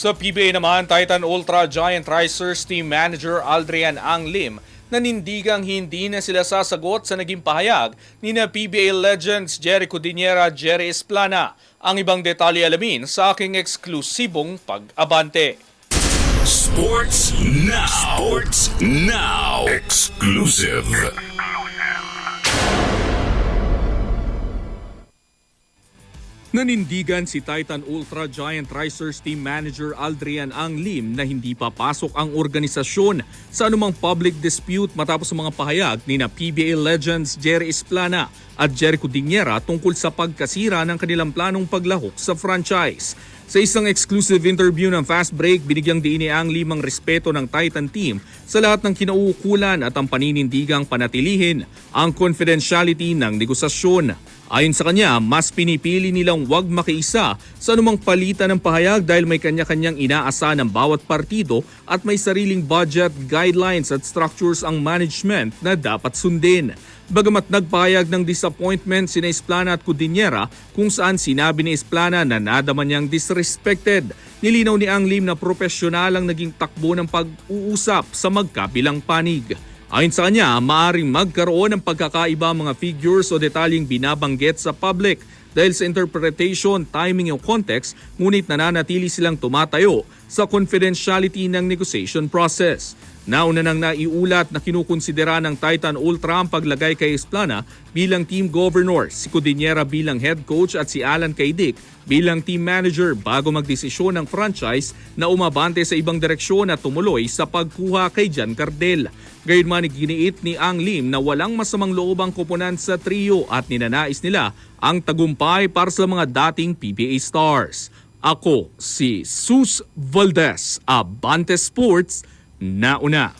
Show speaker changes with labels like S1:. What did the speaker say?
S1: Sa PBA naman, Titan Ultra Giant Racers Team Manager Aldrian Anglim nanindigang hindi na sila sasagot sa naging pahayag ni na PBA legends Jericho Diniera Jerry Esplana. Ang ibang detalye alamin sa aking eksklusibong pag-abante.
S2: Sports Now. Sports Now. Exclusive.
S1: Nanindigan si Titan Ultra Giant Racers Team Manager Aldrian Anglim na hindi papasok ang organisasyon sa anumang public dispute matapos ang mga pahayag ni na PBA legends Jerry Esplana at Jericho Diniera tungkol sa pagkasira ng kanilang planong paglahok sa franchise. Sa isang exclusive interview ng Fast Break, binigyang diin ni Anglim ang respeto ng Titan team sa lahat ng kinauukulan at ang paninindigang panatilihin ang confidentiality ng negosasyon. Ayon sa kanya, mas pinipili nilang wag makiisa sa anumang palitan ng pahayag dahil may kanya-kanyang inaasa ng bawat partido at may sariling budget, guidelines at structures ang management na dapat sundin. Bagamat nagpahayag ng disappointment sina Esplana at Cudinera kung saan sinabi ni Esplana na nadama niyang disrespected, nilinaw ni Anglim na profesional ang naging takbo ng pag-uusap sa magkabilang panig. Ayon sa kanya, maaring magkaroon ng pagkakaiba mga figures o detalyeng binabanggit sa public. Dahil sa interpretation, timing o context, ngunit nananatili silang tumatayo sa confidentiality ng negotiation process. Nauna nang naiulat na kinukonsidera ng Titan Ultra ang paglagay kay Esplana bilang team governor, si Cudinera bilang head coach at si Alan Kaydik bilang team manager bago magdesisyon ng franchise na umabante sa ibang direksyon at tumuloy sa pagkuha kay Jan Cardel. Gayunman iginiit ni Ang Lim na walang masamang loob ang koponan sa trio at ninanais nila ang tagumpay para sa mga dating PBA stars. Ako si Sus Valdez, Abante Sports, nauna.